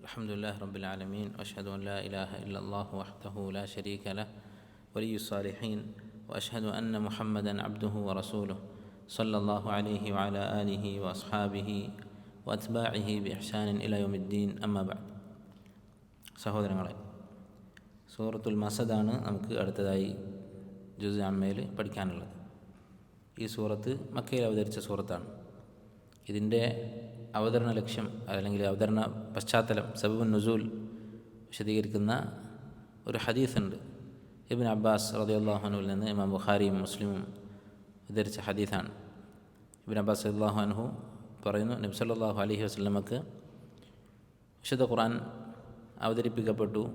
الحمد لله رب العالمين واشهد ان لا اله الا الله وحده لا شريك له ولي الصالحين واشهد ان محمدا عبده ورسوله صلى الله عليه وعلى اله واصحابه واتباعه باحسان الى يوم الدين اما بعد സഹോദരങ്ങളെ സൂറത്തുൽ മസദാണ് നമുക്ക് അടുത്തതായി ജുസ് അമ്മയിൽ പഠിക്കാനുള്ളത് ഈ സൂറത്ത് മക്കയിൽ അവതരിച്ച സൂറത്താണ് ഇതിൻ്റെ അവതരണ ലക്ഷ്യം അല്ലെങ്കിൽ അവതരണ പശ്ചാത്തലം സബബുൻ നുസൂൽ വിശദീകരിക്കുന്ന ഒരു ഹദീസുണ്ട്. ഇബിൻ അബ്ബാസ് റദിയുള്ളാഹുനുവിൽ നിന്ന് ഇമാം ബുഖാരിയും മുസ്ലിമും ഉദ്ധരിച്ച ഹദീസാണ്. ഇബിൻ അബ്ബാസ് അള്ളാഹു അൻഹു പറയുന്നു നബ്സല്ലാഹു അലഹി വസ്ലമക്ക് വിശുദ്ധ ഖുർആൻ അവതരിപ്പിക്കപ്പെട്ടു.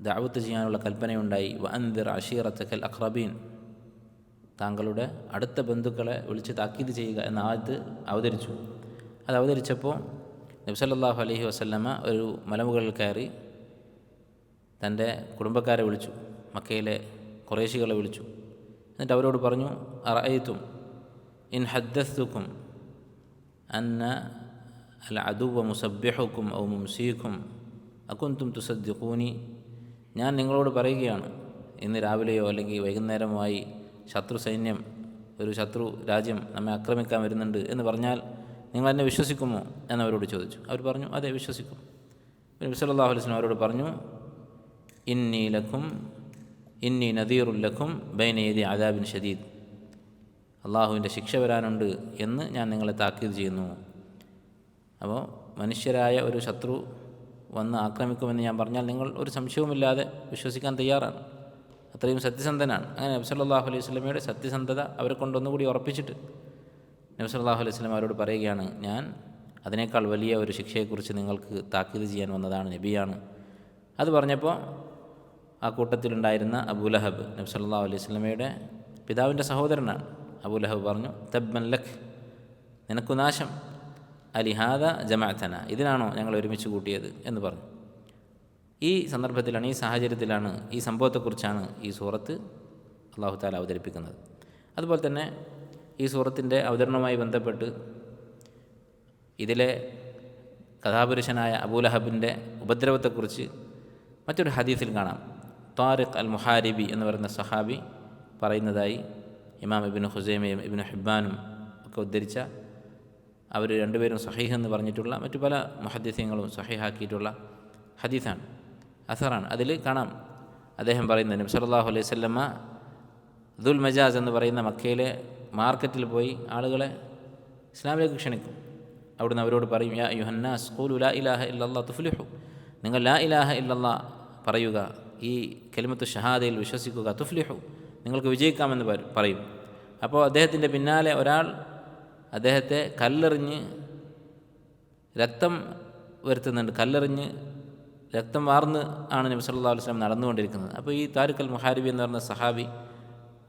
ദാവത്ത് ചെയ്യാനുള്ള കൽപ്പനയുണ്ടായി. വ അഷീർ അഷീറത്തക്കൽ അഖ്റബീൻ. താങ്കളുടെ അടുത്ത ബന്ധുക്കളെ വിളിച്ച് താക്കീത് ചെയ്യുക എന്ന ആദ്യത്ത് അവതരിച്ചു. അത് അവതരിച്ചപ്പോൾ നബ്സല്ലാഹു അലഹി വസല്ലമ ഒരു മലമുകളിൽ കയറി തന്റെ കുടുംബക്കാരെ വിളിച്ചു മക്കയിലെ കുറേശികളെ വിളിച്ചു. എന്നിട്ട് അവരോട് പറഞ്ഞു അറയത്തും ഇൻ ഹദ്ദസ്തുക്കും അന്ന അൽ അതുവ മുസബ്യഹുക്കും ഔ മുംസീഖും അക്കുന്തും തുസദ്ദിഖൂനി. ഞാൻ നിങ്ങളോട് പറയുകയാണ് ഇന്ന് രാവിലെയോ അല്ലെങ്കിൽ വൈകുന്നേരമോ ആയി ശത്രു സൈന്യം ഒരു ശത്രു രാജ്യം നമ്മെ ആക്രമിക്കാൻ വരുന്നുണ്ട് എന്ന് പറഞ്ഞാൽ നിങ്ങൾ എന്നെ വിശ്വസിക്കുമോ എന്നവരോട് ചോദിച്ചു. അവർ പറഞ്ഞു അതെ വിശ്വസിക്കും. നബി സല്ലല്ലാഹു അലൈഹി അവരോട് പറഞ്ഞു ഇന്നി ലഖും ഇന്നി നദീറുല്ലഖും ബൈനേദി അദാബിൻ ഷദീദ് അള്ളാഹുവിന്റെ ശിക്ഷ വരാനുണ്ട് എന്ന് ഞാൻ നിങ്ങളെ താക്കീത് ചെയ്യുന്നു. അപ്പോൾ മനുഷ്യരായ ഒരു ശത്രു വന്ന് ആക്രമിക്കുമെന്ന് ഞാൻ പറഞ്ഞാൽ നിങ്ങൾ ഒരു സംശയവുമില്ലാതെ വിശ്വസിക്കാൻ തയ്യാറാണ്. അത്രയും സത്യസന്ധനാണ്. അങ്ങനെ നബി സല്ലല്ലാഹു അലൈഹി വസല്ലമയുടെ സത്യസന്ധത അവരെ കൊണ്ടൊന്നുകൂടി ഉറപ്പിച്ചിട്ട് നബി സല്ലല്ലാഹു അലൈഹി സ്വലം അവരോട് പറയുകയാണ് ഞാൻ അതിനേക്കാൾ വലിയ ഒരു ശിക്ഷയെക്കുറിച്ച് നിങ്ങൾക്ക് താക്കീത് ചെയ്യാൻ വന്നതാണ് നബിയാണ്. അത് പറഞ്ഞപ്പോൾ ആ കൂട്ടത്തിലുണ്ടായിരുന്ന അബൂലഹബ് നബി സല്ലല്ലാഹു അലൈഹി വസല്ലമയുടെ പിതാവിന്റെ സഹോദരനാണ്. അബൂലഹബ് പറഞ്ഞു തബ്ബൻ ലഖ് നിനക്കു നാശം. അലിഹാദ ജമാഅത്തന ഇതിനാണോ ഞങ്ങൾ ഒരുമിച്ച് കൂട്ടിയത്? എന്ന് പറഞ്ഞു. ഈ സന്ദർഭത്തിലാണ് ഈ സാഹചര്യത്തിലാണ് ഈ സംഭവത്തെക്കുറിച്ചാണ് ഈ സൂറത്ത് അള്ളാഹു താല അവതരിപ്പിക്കുന്നത്. അതുപോലെ തന്നെ ഈ സൂറത്തിന്റെ അവതരണവുമായി ബന്ധപ്പെട്ട് ഇതിലെ കഥാപുരുഷനായ അബൂലഹബിന്റെ ഉപദ്രവത്തെക്കുറിച്ച് മറ്റൊരു ഹദീസിൽ കാണാം. താരിഖ് അൽ മുഹാരിബി എന്ന് പറയുന്ന സഹാബി പറയുന്നതായി ഇമാം ഇബിന് ഹുസൈമയും ഇബിന് ഹിബാനും ഒക്കെ ഉദ്ധരിച്ച അവർ രണ്ടുപേരും സഹീഹ് എന്ന് പറഞ്ഞിട്ടുള്ള മറ്റു പല മുഹദ്ദിസ്യങ്ങളും സഹീഹാക്കിയിട്ടുള്ള ഹദീസാണ്. അസറാണ്. അതിൽ കാണാം. അദ്ദേഹം പറയുന്നത് നബി സല്ലല്ലാഹു അലൈഹി വസല്ലമ ദുൽ മജാസ് എന്ന് പറയുന്ന മക്കയിലെ മാർക്കറ്റിൽ പോയി ആളുകളെ ഇസ്ലാമിലേക്ക് ക്ഷണിക്കും. അവിടുന്ന് അവരോട് പറയും യാ യുഹന്നാസ് സ്കൂൽ ലാ ഇലാഹ ഇല്ലല്ലാ തുഫ്ലിഹു. നിങ്ങൾ ലാ ഇലാഹ ഇല്ലല്ലാ പറയുക ഈ കെലിമത്ത് ഷഹാദയിൽ വിശ്വസിക്കുക തുഫ്ലിഹു. നിങ്ങൾക്ക് വിജയിക്കാമെന്ന് പറയും. അപ്പോൾ അദ്ദേഹത്തിന്റെ പിന്നാലെ ഒരാൾ അദ്ദേഹത്തെ കല്ലെറിഞ്ഞ് രക്തം വരുത്തുന്നുണ്ട്. കല്ലെറിഞ്ഞ് രക്തം വാർന്ന് ആണ് നബി വസല്ലം നടന്നുകൊണ്ടിരിക്കുന്നത്. അപ്പോൾ ഈ താരിഖൽ മുഹാരിബി എന്ന് പറഞ്ഞ സഹാബി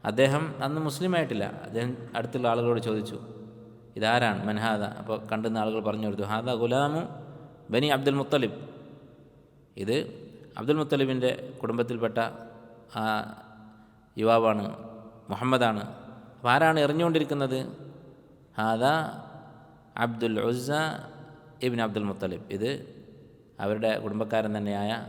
അദ്ദേഹം അന്ന് മുസ്ലിം ആയിട്ടില്ല അദ്ദേഹം അടുത്തുള്ള ആളുകളോട് ചോദിച്ചു ഇതാരാണ്? മൻഹാദ. അപ്പോൾ കണ്ടുന്ന ആളുകൾ പറഞ്ഞു കൊടുത്തു ഹാദ ഗുലാമു ബനി അബ്ദുൽ മുത്തലിബ്. ഇത് അബ്ദുൽ മുത്തലിബിന്റെ കുടുംബത്തിൽപ്പെട്ട ആ യുവാവാണ് മുഹമ്മദാണ്. അപ്പോൾ ആരാണ് എറിഞ്ഞുകൊണ്ടിരിക്കുന്നത്? ഹാദ അബ്ദുൽ ഉസ ഇബിൻ അബ്ദുൽ മുത്തലിബ്. ഇത് അവരുടെ കുടുംബക്കാരൻ തന്നെയായ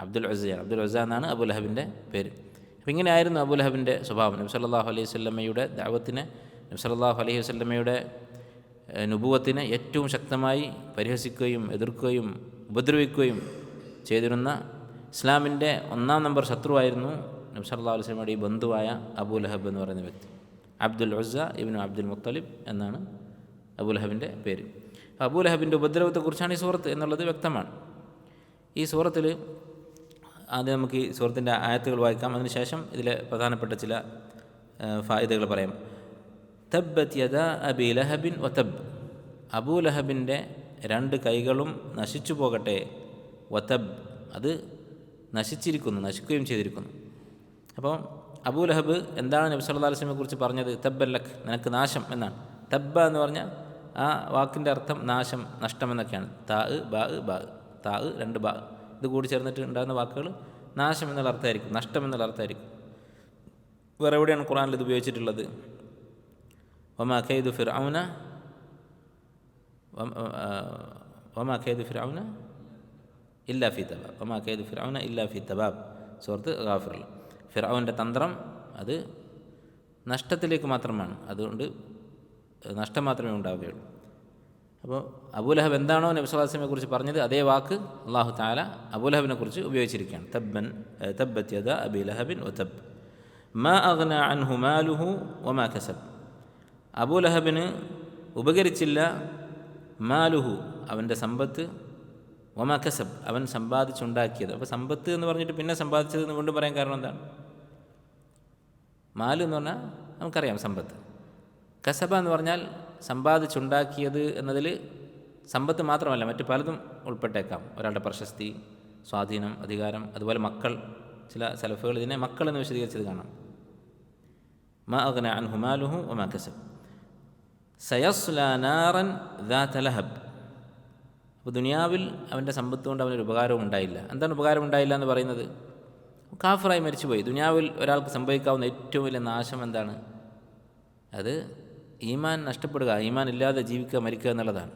അബ്ദുൽ ഉസയാണ് അബ്ദുൽ ഉസ എന്നാണ് അബുലഹബിന്റെ പേര്. അപ്പം ഇങ്ങനെയായിരുന്നു അബുലഹബിന്റെ സ്വഭാവം. നബി സല്ലല്ലാഹു അലൈഹി വസല്ലമയുടെ ദാവത്തിന് നബി സല്ലല്ലാഹു അലൈഹി വസല്ലമയുടെ നുപുവത്തിനെ ഏറ്റവും ശക്തമായി പരിഹസിക്കുകയും എതിർക്കുകയും ഉപദ്രവിക്കുകയും ചെയ്തിരുന്ന ഇസ്ലാമിന്റെ ഒന്നാം നമ്പർ ശത്രുവായിരുന്നു നബി സല്ലല്ലാഹു അലൈഹി സ്വലമയുടെ ഈ ബന്ധുവായ അബുലഹബ് എന്ന് പറയുന്ന വ്യക്തി. അബ്ദുൽ ഉസ ഇബിനു അബ്ദുൽ മുത്തലിബ് എന്നാണ് അബുലഹബിന്റെ പേര്. അബൂലഹബിന്റെ ഉപദ്രവത്തെക്കുറിച്ചാണ് ഈ സൂറത്ത് എന്നുള്ളത് വ്യക്തമാണ്. ഈ സൂറത്തിൽ ആദ്യം നമുക്ക് ഈ സുഹൃത്തിന്റെ ആയത്തുകൾ വായിക്കാം. അതിനുശേഷം ഇതിലെ പ്രധാനപ്പെട്ട ചില ഫായിദകൾ പറയാം. തബ്ബത് യദ അബി ലഹബിൻ വതബ് അബൂലഹബിന്റെ രണ്ട് കൈകളും നശിച്ചു പോകട്ടെ. വതബ് അത് നശിച്ചിരിക്കുന്നു നശിക്കുകയും ചെയ്തിരിക്കുന്നു. അപ്പം അബൂ ലഹബ് എന്താണ് നബി സല്ലാ അലൈഹി വസല്ലമയെ കുറിച്ച് പറഞ്ഞത്? തബ്ബല്ലഖ് നിനക്ക് നാശം എന്നാണ്. തബ്ബ എന്ന് പറഞ്ഞാൽ ആ വാക്കിന്റെ അർത്ഥം നാശം നഷ്ടം എന്നൊക്കെയാണ്. താ ബാ ബാ താ രണ്ട് ബാ. ഇത് കൂടി ചേർന്നിട്ട് ഉണ്ടാകുന്ന വാക്കുകൾ നാശം എന്നുള്ള അർത്ഥമായിരിക്കും നഷ്ടം എന്നുള്ള അർത്ഥമായിരിക്കും. വേറെ എവിടെയാണ് ഖുറാനിൽ ഇത് ഉപയോഗിച്ചിട്ടുള്ളത്? ഒമ ഖൈദു ഫിർ ഔന ഖൈദു ഫിർ ഫിറൌന ഇല്ലാ ഫി തബാബ് ഒമ ഖൈദു ഫിർ ഫിറൌന ഇല്ലാ ഫി തബാബ്. സുഹൃത്ത് ഗാഫിറിൽ. ഫിറൌന്റെ തന്ത്രം അത് നഷ്ടത്തിലേക്ക് മാത്രമാണ് അതുകൊണ്ട് നഷ്ടം മാത്രമേ ഉണ്ടാവുകയുള്ളൂ. അപ്പോൾ അബൂലഹബ് എന്താണോ നബി സ്വലാസ്ലമെ കുറിച്ച് പറഞ്ഞത് അതേ വാക്ക് അള്ളാഹു താല അബൂലഹബിനെ കുറിച്ച് ഉപയോഗിച്ചിരിക്കുകയാണ്. തബ്ബൻ തബ്ബത് യദ അബി ലഹബിൻ ഒ തബ് മാ അഗ്ന അൻഹു മാലുഹു ഒമാ കസബ്. അബൂലഹബിന് ഉപകരിച്ചില്ല മാലുഹു അവന്റെ സമ്പത്ത് ഒമാ കസബ് അവൻ സമ്പാദിച്ചുണ്ടാക്കിയത്. അപ്പോൾ സമ്പത്ത് എന്ന് പറഞ്ഞിട്ട് പിന്നെ സമ്പാദിച്ചത് എന്ന് കൊണ്ട് പറയാൻ കാരണം എന്താണ്? മാലു എന്ന് പറഞ്ഞാൽ നമുക്കറിയാം സമ്പത്ത്. കസബ എന്ന് പറഞ്ഞാൽ സമ്പാദിച്ചുണ്ടാക്കിയത് എന്നതിൽ സമ്പത്ത് മാത്രമല്ല മറ്റ് പലതും ഉൾപ്പെട്ടേക്കാം. ഒരാളുടെ പ്രശസ്തി സ്വാധീനം അധികാരം അതുപോലെ മക്കൾ. ചില സലഫുകൾ ഇതിനെ മക്കൾ എന്ന് വിശദീകരിച്ചത് കാണാം. മ അഗ്ന അൻ ഹുമാലുഹു ഒ കസബ്. സയസ്ലാനാറൻ ദാത്ത ലഹബ്. അപ്പോൾ ദുനിയാവിൽ അവന്റെ സമ്പത്ത് കൊണ്ട് അവനൊരു ഉപകാരവും ഉണ്ടായില്ല. എന്താണ് ഉപകാരം ഉണ്ടായില്ല എന്ന് പറയുന്നത്? കാഫറായി മരിച്ചുപോയി. ദുനിയാവിൽ ഒരാൾക്ക് സംഭവിക്കാവുന്ന ഏറ്റവും വലിയ നാശം എന്താണ്? അത് ഈമാൻ നഷ്ടപ്പെടുക ഈമാൻ ഇല്ലാതെ ജീവിക്കുക മരിക്കുക എന്നുള്ളതാണ്.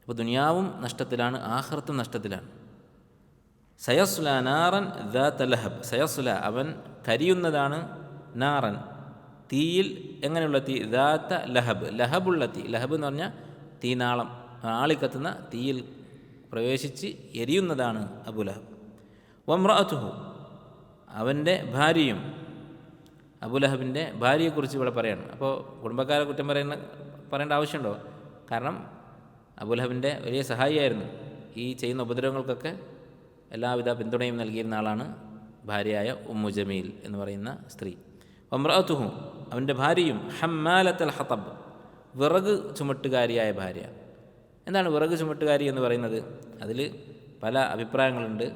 അപ്പോൾ ദുനിയാവും നഷ്ടത്തിലാണ് ആഹ്റത്തും നഷ്ടത്തിലാണ്. സയസ്ല നാറൻ ദ തലഹബ് സയസ്ല അവൻ കരിയുന്നതാണ് നാറൻ. തീയിൽ എങ്ങനെയുള്ള തീ? ദാത്ത ലഹബ്. ലഹബുള്ള തീ. ലഹബ് എന്ന് പറഞ്ഞാൽ തീനാളം. ആളിക്കത്തുന്ന തീയിൽ പ്രവേശിച്ച് എരിയുന്നതാണ് അബുലഹബ്. വംറാത്തുഹു അവന്റെ ഭാര്യയും അബുലഹബിന്റെ ഭാര്യയെക്കുറിച്ച് ഇവിടെ പറയണം. അപ്പോൾ കുടുംബക്കാരെ കുറ്റം പറയുന്ന പറയേണ്ട ആവശ്യമുണ്ടോ? കാരണം അബുലഹബിന്റെ വലിയ സഹായിയായിരുന്നു. ഈ ചെയ്യുന്ന ഉപദ്രവങ്ങൾക്കൊക്കെ എല്ലാവിധ പിന്തുണയും നൽകിയിരുന്ന ആളാണ് ഭാര്യയായ ഉമ്മു ജമീൽ എന്ന് പറയുന്ന സ്ത്രീ. ഒമ്രഅത്തുഹു അവന്റെ ഭാര്യയും ഹമ്മാലത്തൽ ഹത്തബ് വിറക് ചുമട്ടുകാരിയായ ഭാര്യ. എന്താണ് വിറക് ചുമട്ടുകാരി എന്ന് പറയുന്നത്? അതിൽ പല അഭിപ്രായങ്ങളുണ്ട്.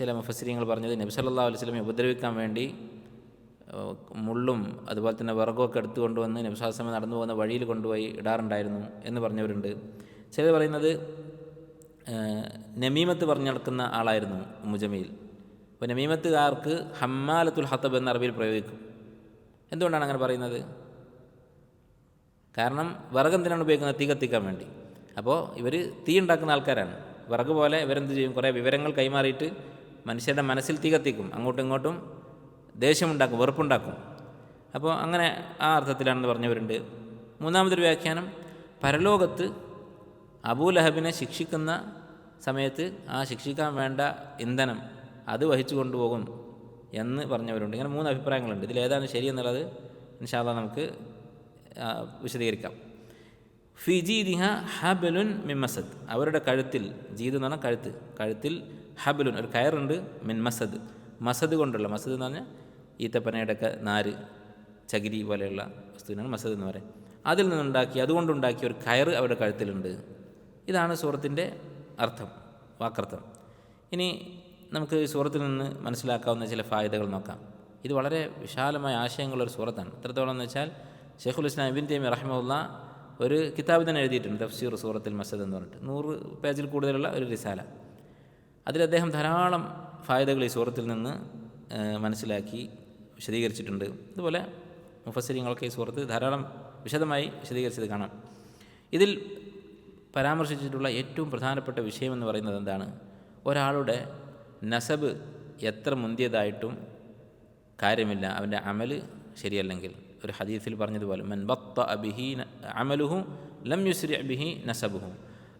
ചില മുഫസിരിങ്ങൾ പറഞ്ഞത് നബി സല്ലാ അലൈഹി സ്വലമെ ഉപദ്രവിക്കാൻ വേണ്ടി മുള്ളും അതുപോലെ തന്നെ വിറകൊക്കെ എടുത്തു കൊണ്ടുവന്ന് നബിസ്വാസമ നടന്നു പോകുന്ന വഴിയിൽ കൊണ്ടുപോയി ഇടാറുണ്ടായിരുന്നു എന്ന് പറഞ്ഞവരുണ്ട്. ചിലർ പറയുന്നത് നമീമത്ത് പറഞ്ഞു നടക്കുന്ന ആളായിരുന്നു മുജമീൽ. അപ്പോൾ നമീമത്തുകാർക്ക് ഹമ്മാലത്തുൽ ഹത്തബ് എന്ന അറബിയിൽ പ്രയോഗിക്കും. എന്തുകൊണ്ടാണ് അങ്ങനെ പറയുന്നത്? കാരണം വിറകെന്തിനാണ് ഉപയോഗിക്കുന്നത്? തീ കത്തിക്കാൻ വേണ്ടി. അപ്പോൾ ഇവർ തീ ഉണ്ടാക്കുന്ന ആൾക്കാരാണ്. വിറക് പോലെ ഇവരെന്ത് ചെയ്യും? കുറേ വിവരങ്ങൾ കൈമാറിയിട്ട് മനുഷ്യരുടെ മനസ്സിൽ തീ കത്തിക്കും. അങ്ങോട്ടും ഇങ്ങോട്ടും ദേഷ്യമുണ്ടാക്കും വെറുപ്പുണ്ടാക്കും. അപ്പോൾ അങ്ങനെ ആ അർത്ഥത്തിലാണെന്ന് പറഞ്ഞവരുണ്ട്. മൂന്നാമതൊരു വ്യാഖ്യാനം പരലോകത്ത് അബൂലഹബിനെ ശിക്ഷിക്കുന്ന സമയത്ത് ആ ശിക്ഷിക്കാൻ വേണ്ട ഇന്ധനം അത് വഹിച്ചു കൊണ്ടുപോകും എന്ന് പറഞ്ഞവരുണ്ട്. ഇങ്ങനെ മൂന്ന് അഭിപ്രായങ്ങളുണ്ട്. ഇതിലേതാണ് ശരിയെന്നുള്ളത് ഇൻഷാല്ല നമുക്ക് വിശദീകരിക്കാം. ഫിജീദിഹ ഹബലുൻ മിമ്മസത്ത്. അവരുടെ കഴുത്തിൽ ജീദ് എന്ന് പറഞ്ഞാൽ കഴുത്ത് കഴുത്തിൽ ഹബലുൻ ഒരു കയറുണ്ട് മിൻ മസദ്. മസദ് കൊണ്ടുള്ള മസദ് എന്ന് പറഞ്ഞാൽ ഈത്തപ്പനയുടെ ഒക്കെ നാര് ചകിരി പോലെയുള്ള വസ്തുവിനാണ് മസദ് എന്ന് പറയും അതിൽ നിന്നുണ്ടാക്കി അതുകൊണ്ടുണ്ടാക്കിയ ഒരു കയറ് അവരുടെ കഴുത്തിലുണ്ട്. ഇതാണ് സൂറത്തിന്റെ അർത്ഥം വാക്കർത്ഥം. ഇനി നമുക്ക് സൂറത്തിൽ നിന്ന് മനസ്സിലാക്കാവുന്ന ചില ഫായതകൾ നോക്കാം. ഇത് വളരെ വിശാലമായ ആശയങ്ങളൊരു സൂറത്താണ്. എത്രത്തോളം എന്ന് വെച്ചാൽ ഷെയ്ഖുൽ ഇസ്ലാം ഇബിൻ തൈമി റഹ്മുല്ല ഒരു കിതാബ് തന്നെ എഴുതിയിട്ടുണ്ട് തഫ്സീർ സൂറത്തിൽ മസദ് എന്ന് പറഞ്ഞിട്ട്. നൂറ് പേജിൽ കൂടുതലുള്ള ഒരു റിസാല. അതിൽ അദ്ദേഹം ധാരാളം ഫായതകൾ ഈ സൂറത്തിൽ നിന്ന് മനസ്സിലാക്കി വിശദീകരിച്ചിട്ടുണ്ട്. അതുപോലെ മുഫസരിങ്ങളൊക്കെ ഈ സൂറത്ത് ധാരാളം വിശദമായി വിശദീകരിച്ചത് കാണാം. ഇതിൽ പരാമർശിച്ചിട്ടുള്ള ഏറ്റവും പ്രധാനപ്പെട്ട വിഷയമെന്ന് പറയുന്നത് എന്താണ്? ഒരാളുടെ നസബ് എത്ര മുന്തിയതായിട്ടും കാര്യമില്ല. അവന്റെ അമൽ ശരിയല്ലെങ്കിൽ. ഒരു ഹദീസിൽ പറഞ്ഞതുപോലെ മൻ ബത്ത അബിഹി അമലുഹു ലം യുസ്രി അബിഹി നസബുഹു.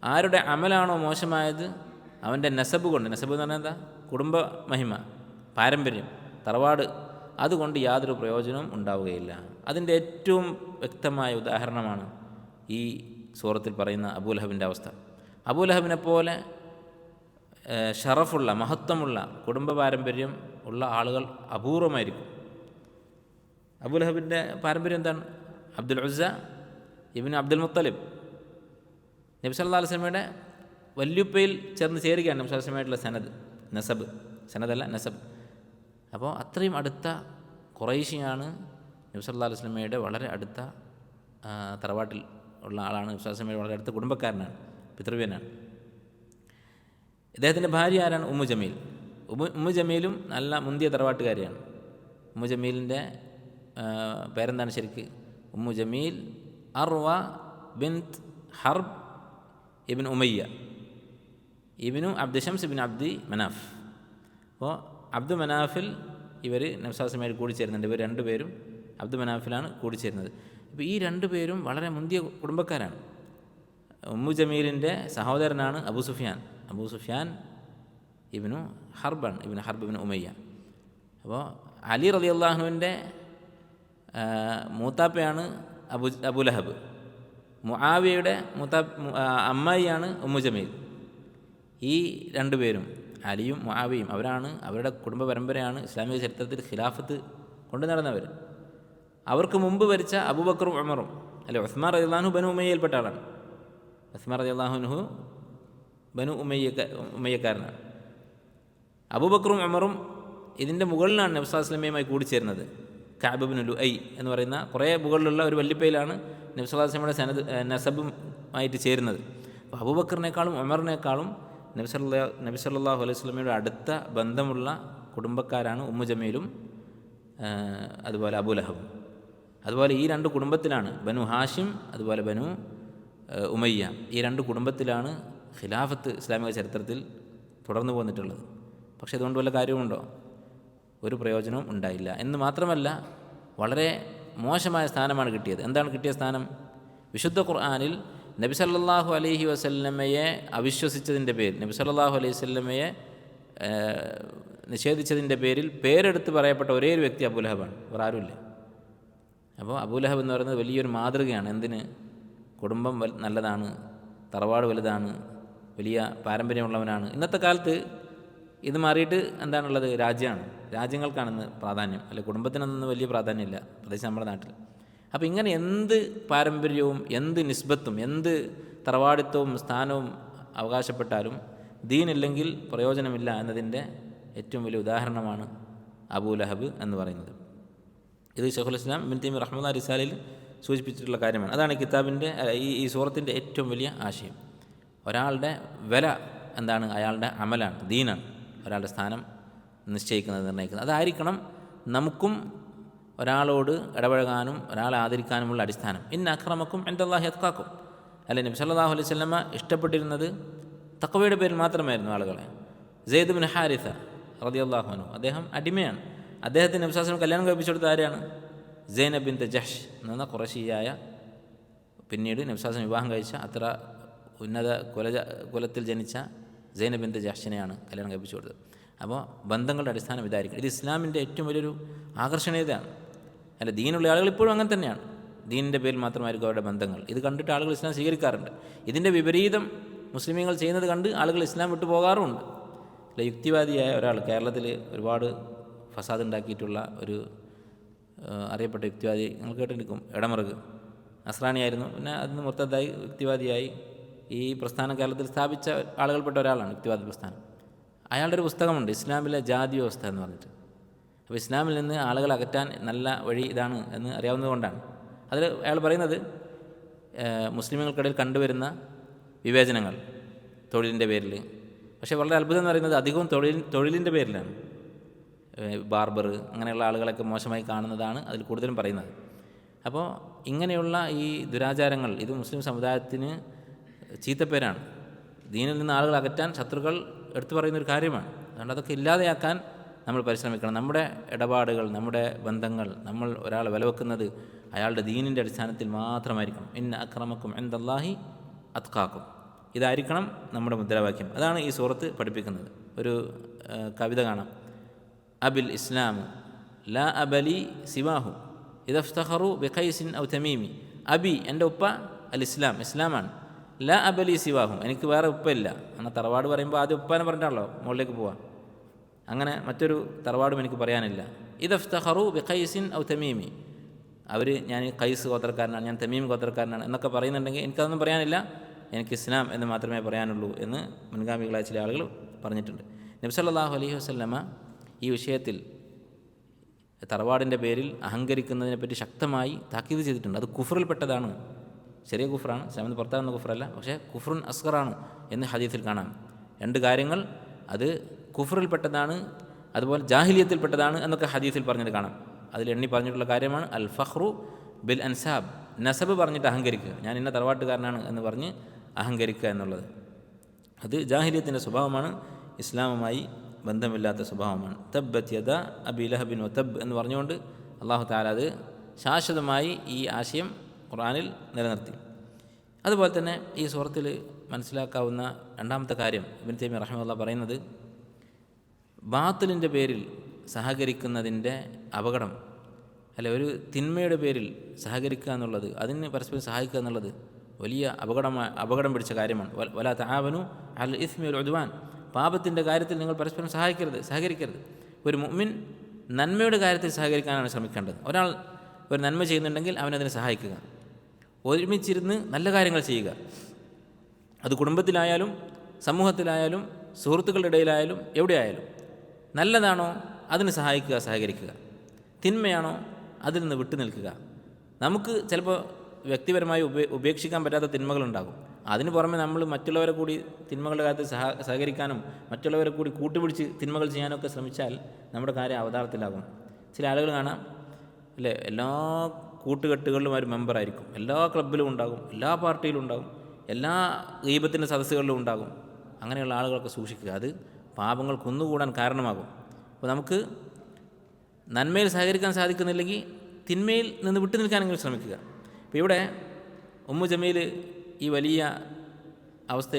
ആരുടെ അമലാണോ മോശമായത്? അവന്റെ നെസബ് കൊണ്ട് നെസബ് എന്ന് പറഞ്ഞാൽ എന്താ? കുടുംബ മഹിമ പാരമ്പര്യം തറവാട്. അതുകൊണ്ട് യാതൊരു പ്രയോജനവും ഉണ്ടാവുകയില്ല. അതിന്റെ ഏറ്റവും വ്യക്തമായ ഉദാഹരണമാണ് ഈ സൂറത്തിൽ പറയുന്ന അബൂലഹബിന്റെ അവസ്ഥ. അബൂലഹബിനെ പോലെ ഷറഫുള്ള മഹത്വമുള്ള കുടുംബ പാരമ്പര്യം ഉള്ള ആളുകൾ അപൂർവമായിരിക്കും. അബുലഹബിന്റെ പാരമ്പര്യം എന്താണ്? അബ്ദുൽ ഉസ ഇബിൻ അബ്ദുൽ മുത്തലിബ്. നബി സല്ലാ അലുസ്ലമയുടെ വല്യുപ്പയിൽ ചേർന്ന് ചേരുകയാണ് വിശ്വാസമായിട്ടുള്ള സനദ്. നസബ്. സനദല്ല നസബ്. അപ്പോൾ അത്രയും അടുത്ത കുറേശ്ശിയാണ് നബ്സല്ലാ അലുസ്ലമയുടെ വളരെ അടുത്ത തറവാട്ടിൽ ഉള്ള ആളാണ് നബ്സാസ്ലമയുടെ വളരെ അടുത്ത കുടുംബക്കാരനാണ് പിതൃവ്യനാണ്. ഇദ്ദേഹത്തിന്റെ ഭാര്യ ആരാണ്? Umm Jamil. ഉമ്മു ഉമ്മു ജമീലും നല്ല മുന്തിയ തറവാട്ടുകാരിയാണ്. ഉമ്മു ജമീലിന്റെ പേരെന്താണ് ശരിക്ക്? Umm Jamil Arwa bint Harb ibn Umayya. Ibn Abd Shams ibn Abd Manaf. അപ്പോൾ അബ്ദു മനാഫിൽ ഇവർ കൂടി കൂടിച്ചേരുന്നുണ്ട്. ഇവർ രണ്ടുപേരും അബ്ദു മനാഫിലാണ് കൂടിച്ചേരുന്നത്. അപ്പോൾ ഈ രണ്ടുപേരും വളരെ മുന്തിയ കുടുംബക്കാരാണ്. ഉമ്മു ജമീലിന്റെ സഹോദരനാണ് അബു സുഫിയാൻ. അബു സുഫിയാൻ ഇബിനു ഹർബാണ് ഇബിന് ഹർബ് ഇബിന് ഉമയ്യ. അപ്പോൾ അലി റലി അള്ളാഹുവിന്റെ മൂത്താപ്പയാണ് അബു അബുലഹബ് മുആവിയയുടെ മൂത്താ അമ്മായിയാണ് ഉമ്മു ജമീൽ. ഈ രണ്ടുപേരും അലിയും മുആവിയും അവരാണ് അവരുടെ കുടുംബ പരമ്പരയാണ് ഇസ്ലാമിക ചരിത്രത്തിൽ ഖിലാഫത്ത് കൊണ്ടു നടന്നവർ അവർക്ക് മുമ്പ് ഭരിച്ച അബൂബക്കറും ഉമറും അല്ലെ ഉസ്മാൻ റദിള്ളാഹു ബനു ഉമ്മയ്യയിൽപ്പെട്ട ആളാണ്. ഉസ്മാൻ റദിള്ളാഹുനുഹു ബനു ഉമ്മയ്യ ഉമ്മയ്യക്കാരനാണ് അബൂബക്കറും ഉമറും ഇതിന്റെ മുകളിലാണ് നബ്സാസ്ലമയുമായി കൂടിച്ചേരുന്നത്. കാബിബിന് ഐ എന്ന് പറയുന്ന കുറേ മുകളിലുള്ള ഒരു വല്ലിപ്പയിലാണ് നബ്സുല്ലാസ്ലമയുടെ സനത് നസബുമായിട്ട് ചേരുന്നത്. അപ്പോൾ അബൂബക്കറിനേക്കാളും ഉമറിനേക്കാളും നബ്സല്ലാ നബി സല്ലാഹു അലൈഹി സ്വലമയുടെ അടുത്ത ബന്ധമുള്ള കുടുംബക്കാരാണ് ഉമ്മു ജമീലും അതുപോലെ അബുലഹബും അതുപോലെ ഈ രണ്ട് കുടുംബത്തിലാണ് ബനു ഹാഷിം അതുപോലെ ബനു ഉമയ്യ. ഈ രണ്ട് കുടുംബത്തിലാണ് ഖിലാഫത്ത് ഇസ്ലാമിക ചരിത്രത്തിൽ തുടർന്നു പോന്നിട്ടുള്ളത്. പക്ഷേ അതുകൊണ്ട് വല്ല കാര്യമുണ്ടോ ഒരു പ്രയോജനവും ഉണ്ടായില്ല. എന്ന് മാത്രമല്ല വളരെ മോശമായ സ്ഥാനമാണ് കിട്ടിയത്. എന്താണ് കിട്ടിയ സ്ഥാനം? വിശുദ്ധ ഖുർആാനിൽ നബി സല്ലാഹു അലൈഹി വസല്ലമയെ അവിശ്വസിച്ചതിന്റെ പേരിൽ നബി സല്ലാഹു അലൈഹി വസല്ലമയെ നിഷേധിച്ചതിന്റെ പേരിൽ പേരെടുത്ത് പറയപ്പെട്ട ഒരേ ഒരു വ്യക്തി അബുലഹബാണ് വേറെ ആരുമില്ല അപ്പോൾ അബുലഹബ് എന്ന് പറയുന്നത് വലിയൊരു മാതൃകയാണ്. എന്തിന്? കുടുംബം നല്ലതാണ് തറവാട് വലുതാണ് വലിയ പാരമ്പര്യമുള്ളവനാണ്. ഇന്നത്തെ കാലത്ത് ഇത് മാറിയിട്ട് എന്താണുള്ളത്? രാജ്യമാണ്. രാജ്യങ്ങൾക്കാണെന്ന് പ്രാധാന്യം. അല്ലെ കുടുംബത്തിനൊന്നും വലിയ പ്രാധാന്യമില്ല. പ്രത്യേകിച്ച് നമ്മുടെ നാട്ടിൽ. അപ്പോൾ ഇങ്ങനെ എന്ത് പാരമ്പര്യവും എന്ത് നിസ്ബത്തും എന്ത് തറവാടിത്വവും സ്ഥാനവും അവകാശപ്പെട്ടാലും ദീനില്ലെങ്കിൽ പ്രയോജനമില്ല എന്നതിന്റെ ഏറ്റവും വലിയ ഉദാഹരണമാണ് അബൂ ലഹബ് എന്ന് പറയുന്നത്. ഇത് ഷെഹുൽ ഇസ്ലാം ബിൻ തീമി റഹ്മദ് റിസാലിൽ സൂചിപ്പിച്ചിട്ടുള്ള കാര്യമാണ്. അതാണ് കിതാബിന്റെ ഈ ഈ സൂറത്തിന്റെ ഏറ്റവും വലിയ ആശയം. ഒരാളുടെ വില എന്താണ്? അയാളുടെ അമലാണ് ദീനാണ്. ഒരാളുടെ സ്ഥാനം നിശ്ചയിക്കുന്നത് നിർണയിക്കുന്നത്. അതായിരിക്കണം നമുക്കും ഒരാളോട് ഇടപഴകാനും ഒരാളെ ആദരിക്കാനുമുള്ള അടിസ്ഥാനം. ഇന്ന അക്രമക്കും എന്റെ അള്ളാഹി അത്കാക്കും അല്ലെ നബി സല്ലാഹു അലൈഹി സ്വലമ ഇഷ്ടപ്പെട്ടിരുന്നത് തക്കവയുടെ പേരിൽ മാത്രമായിരുന്നു ആളുകളെ. സെയ്ദ് ബിൻ ഹാരിസ റതി അള്ളാഹുനു അദ്ദേഹം അടിമയാണ്. അദ്ദേഹത്തിന് നബ്സാസ്ലം കല്യാണം കഴിപ്പിച്ചെടുത്ത ആരെയാണ് സൈനബ് ബിൻ ജഷ് എന്ന കുറശിയായ പിന്നീട് നബ്സാസ്ലം വിവാഹം കഴിച്ച അത്ര ഉന്നത കുല കുലത്തിൽ ജനിച്ച സൈനബ് ബിൻ ജഷിനെയാണ് കല്യാണം കഴിപ്പിച്ചു കൊടുത്തത്. അപ്പോൾ ബന്ധങ്ങളുടെ അടിസ്ഥാനം ഇതായിരിക്കും. ഇത് ഇസ്ലാമിന്റെ ഏറ്റവും വലിയൊരു ആകർഷണീയതയാണ്. അല്ല ദീനുള്ള ആളുകൾ ഇപ്പോഴും അങ്ങനെ തന്നെയാണ്. ദീനിന്റെ പേരിൽ മാത്രമായിരിക്കും അവരുടെ ബന്ധങ്ങൾ. ഇത് കണ്ടിട്ട് ആളുകൾ ഇസ്ലാം സ്വീകരിക്കാറുണ്ട്. ഇതിന്റെ വിപരീതം മുസ്ലിമീങ്ങൾ ചെയ്യുന്നത് കണ്ട് ആളുകൾ ഇസ്ലാം വിട്ടു പോകാറുമുണ്ട്. അല്ല യുക്തിവാദിയായ ഒരാൾ കേരളത്തിൽ ഒരുപാട് ഫസാദ് ഉണ്ടാക്കിയിട്ടുള്ള ഒരു അറിയപ്പെട്ട യുക്തിവാദി നിങ്ങൾ കേട്ടിരിക്കും ഇടമറുക് അസ്രാണിയായിരുന്നു പിന്നെ അതിന് മൊത്തത്തായി യുക്തിവാദിയായി ഈ പ്രസ്ഥാനം കേരളത്തിൽ സ്ഥാപിച്ച ആളുകൾപ്പെട്ട ഒരാളാണ് യുക്തിവാദി പ്രസ്ഥാനം. അയാളുടെ ഒരു പുസ്തകമുണ്ട് ഇസ്ലാമിലെ ജാതി വ്യവസ്ഥ എന്ന് പറഞ്ഞിട്ട്. അപ്പോൾ ഇസ്ലാമിൽ നിന്ന് ആളുകൾ അകറ്റാൻ നല്ല വഴി ഇതാണ് എന്ന് അറിയാവുന്നതുകൊണ്ടാണ് അതിൽ അയാൾ പറയുന്നത് മുസ്ലിമുകൾക്കിടയിൽ കണ്ടുവരുന്ന വിവേചനങ്ങൾ തൊഴിലിന്റെ പേരിൽ. പക്ഷേ വളരെ അത്ഭുതം എന്ന് പറയുന്നത് അധികവും തൊഴിൽ തൊഴിലിന്റെ പേരിലാണ്. ബാർബർ അങ്ങനെയുള്ള ആളുകളൊക്കെ മോശമായി കാണുന്നതാണ് അതിൽ കൂടുതലും പറയുന്നത്. അപ്പോൾ ഇങ്ങനെയുള്ള ഈ ദുരാചാരങ്ങൾ ഇത് മുസ്ലിം സമുദായത്തിന് ചീത്തപ്പേരാണ്. ദീനിൽ നിന്ന് ആളുകൾ അകറ്റാൻ ശത്രുക്കൾ എടുത്തു പറയുന്നൊരു കാര്യമാണ്. അതുകൊണ്ട് അതൊക്കെ ഇല്ലാതെയാക്കാൻ നമ്മൾ പരിശ്രമിക്കണം. നമ്മുടെ ഇടപാടുകൾ നമ്മുടെ ബന്ധങ്ങൾ നമ്മൾ ഒരാളെ വിലവെക്കുന്നത് അയാളുടെ ദീനിന്റെ അടിസ്ഥാനത്തിൽ മാത്രമായിരിക്കണം. ഇന്ന അക്രമക്കും എന്തല്ലാഹി അത്കാക്കും ഇതായിരിക്കണം നമ്മുടെ മുദ്രാവാക്യം. അതാണ് ഈ സൂറത്ത് പഠിപ്പിക്കുന്നത്. ഒരു കവിത കാണാം. അബിൽ ഇസ്ലാം ലാ അബലി സിവാഹു ഇതഫ്തഹറു ബിഖൈസിൻ ഔ തമീമി. അബി എന്റെ ഉപ്പ അൽ ഇസ്ലാം ഇസ്ലാമാണ്. ലാ അബലി സിവാഹു എനിക്ക് വേറെ ഉപ്പയില്ല എന്നാൽ തറവാട് പറയുമ്പോൾ ആദ്യം ഉപ്പാനെ പറഞ്ഞിട്ടാണല്ലോ മുകളിലേക്ക് പോവാം. അങ്ങനെ മറ്റൊരു തറവാടും എനിക്ക് പറയാനില്ല. ഇതഫ്തഹറു ബിഖൈസിൻ ഔ തമീമി. അവർ ഞാൻ ഖൈസ് ഗോത്രക്കാരനാണ് ഞാൻ തമീം ഗോത്രക്കാരനാണ് എന്നൊക്കെ പറയുന്നുണ്ടെങ്കിൽ എനിക്കതൊന്നും പറയാനില്ല. എനിക്ക് ഇസ്ലാം എന്ന് മാത്രമേ പറയാനുള്ളൂ എന്ന് മുൻഗാമികളായ ചില ആളുകൾ പറഞ്ഞിട്ടുണ്ട്. നബ്സല്ലാഹു അലൈഹി വസ്ലമ ഈ വിഷയത്തിൽ തറവാടിന്റെ പേരിൽ അഹങ്കരിക്കുന്നതിനെപ്പറ്റി ശക്തമായി താക്കീത് ചെയ്തിട്ടുണ്ട്. അത് കുഫറിൽപ്പെട്ടതാണ്. ചെറിയ കുഫറാണ് ഇസ്ലാമിന് പുറത്താകുന്ന കുഫറല്ല പക്ഷേ കുഫറുൻ അസ്കറാണ് എന്ന് ഹദീസിൽ കാണാം. രണ്ട് കാര്യങ്ങൾ അത് കുഫറിൽപ്പെട്ടതാണ് അതുപോലെ ജാഹിലിയത്തിൽപ്പെട്ടതാണ് എന്നൊക്കെ ഹദീസിൽ പറഞ്ഞിട്ട് കാണാം. അതിൽ എണ്ണി പറഞ്ഞിട്ടുള്ള കാര്യമാണ് അൽ ഫഹ്റു ബിൽ അൻസാബ്. നസബ് പറഞ്ഞിട്ട് അഹങ്കരിക്കുക. ഞാൻ ഇന്ന തറവാട്ടുകാരനാണ് എന്ന് പറഞ്ഞ് അഹങ്കരിക്കുക എന്നുള്ളത്. അത് ജാഹിലിയത്തിന്റെ സ്വഭാവമാണ് ഇസ്ലാമുമായി ബന്ധമില്ലാത്ത സ്വഭാവമാണ്. തബ് യദ അബി ലഹബിൻ തബ് എന്ന് പറഞ്ഞുകൊണ്ട് അള്ളാഹു താല അത് ശാശ്വതമായി ഈ ആശയം ഖുറാനിൽ നിലനിർത്തി. അതുപോലെ തന്നെ ഈ സുഹൃത്തിൽ മനസ്സിലാക്കാവുന്ന രണ്ടാമത്തെ കാര്യം ഇബിൻ തൈമി റഹ്മുള്ള പറയുന്നത് ബാത്തിലിന്റെ പേരിൽ സഹകരിക്കുന്നതിന്റെ അപകടം അല്ല ഒരു തിന്മയുടെ പേരിൽ സഹകരിക്കുക എന്നുള്ളത് അതിന് പരസ്പരം സഹായിക്കുക എന്നുള്ളത് വലിയ അപകടമായി അപകടം പിടിച്ച കാര്യമാണ്. വലാ താവനു അൽ ഇസ്മി ഒരു ഉദ്വാൻ. പാപത്തിന്റെ കാര്യത്തിൽ നിങ്ങൾ പരസ്പരം സഹായിക്കരുത് സഹകരിക്കരുത്. ഒരു മുഅ്മിൻ നന്മയുടെ കാര്യത്തിൽ സഹകരിക്കാനാണ് ശ്രമിക്കേണ്ടത്. ഒരാൾ ഒരു നന്മ ചെയ്യുന്നുണ്ടെങ്കിൽ അവനതിനെ സഹായിക്കുക. ഒരുമിച്ചിരുന്ന് നല്ല കാര്യങ്ങൾ ചെയ്യുക. അത് കുടുംബത്തിലായാലും സമൂഹത്തിലായാലും സുഹൃത്തുക്കളുടെ ഇടയിലായാലും എവിടെയായാലും. നല്ലതാണോ അതിന് സഹായിക്കുക സഹകരിക്കുക. തിന്മയാണോ അതിൽ നിന്ന് വിട്ടു നിൽക്കുക. നമുക്ക് ചിലപ്പോൾ വ്യക്തിപരമായി ഉപേ ഉപേക്ഷിക്കാൻ പറ്റാത്ത തിന്മകളുണ്ടാകും. അതിന് പുറമെ നമ്മൾ മറ്റുള്ളവരെ കൂടി തിന്മകളുടെ കാര്യത്തിൽ സഹ സഹകരിക്കാനും മറ്റുള്ളവരെ കൂടി കൂട്ടുപിടിച്ച് തിന്മകൾ ചെയ്യാനൊക്കെ ശ്രമിച്ചാൽ നമ്മുടെ കാര്യം അവതാരത്തിലാകും ചില ആളുകൾ കാണാം അല്ലേ എല്ലാ കൂട്ടുകെട്ടുകളിലും ഒരു മെമ്പറായിരിക്കും എല്ലാ ക്ലബിലും ഉണ്ടാകും എല്ലാ പാർട്ടിയിലും ഉണ്ടാകും എല്ലാ ദീപത്തിന്റെ സദസ്സുകളിലും ഉണ്ടാകും. അങ്ങനെയുള്ള ആളുകളൊക്കെ സൂക്ഷിക്കുക. അത് പാപങ്ങൾ കുന്നുകൂടാൻ കാരണമാകും. അപ്പോൾ നമുക്ക് നന്മയിൽ സഹകരിക്കാൻ സാധിക്കുന്നില്ലെങ്കിൽ തിന്മയിൽ നിന്ന് വിട്ടു നിൽക്കാനെങ്കിലും ശ്രമിക്കുക. അപ്പോൾ ഇവിടെ ഉമ്മു ജമീൽ ഈ വലിയ അവസ്ഥ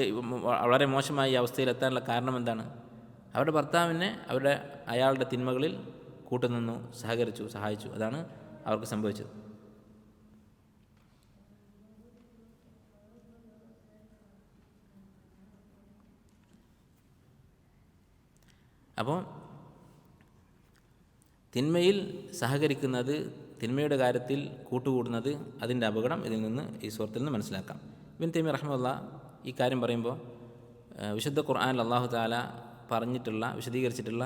വളരെ മോശമായ ഈ അവസ്ഥയിൽ എത്താനുള്ള കാരണം എന്താണ്? അവരുടെ ഭർത്താവിനെ അവരുടെ അയാളുടെ തിന്മകളിൽ കൂട്ടുനിന്നു സഹകരിച്ചു സഹായിച്ചു. അതാണ് അവർക്ക് സംഭവിച്ചത്. അപ്പോൾ തിന്മയിൽ സഹകരിക്കുന്നത് തിന്മയുടെ കാര്യത്തിൽ കൂട്ടുകൂടുന്നത് അതിന്റെ അപകടം ഇതിൽ നിന്ന് ഈ സുഹൃത്തിൽ നിന്ന് മനസ്സിലാക്കാം. ഇബിൻ തൈമി റഹ്മുള്ള ഈ കാര്യം പറയുമ്പോൾ വിശുദ്ധ ഖുർആനിൽ അള്ളാഹു താല പറഞ്ഞിട്ടുള്ള വിശദീകരിച്ചിട്ടുള്ള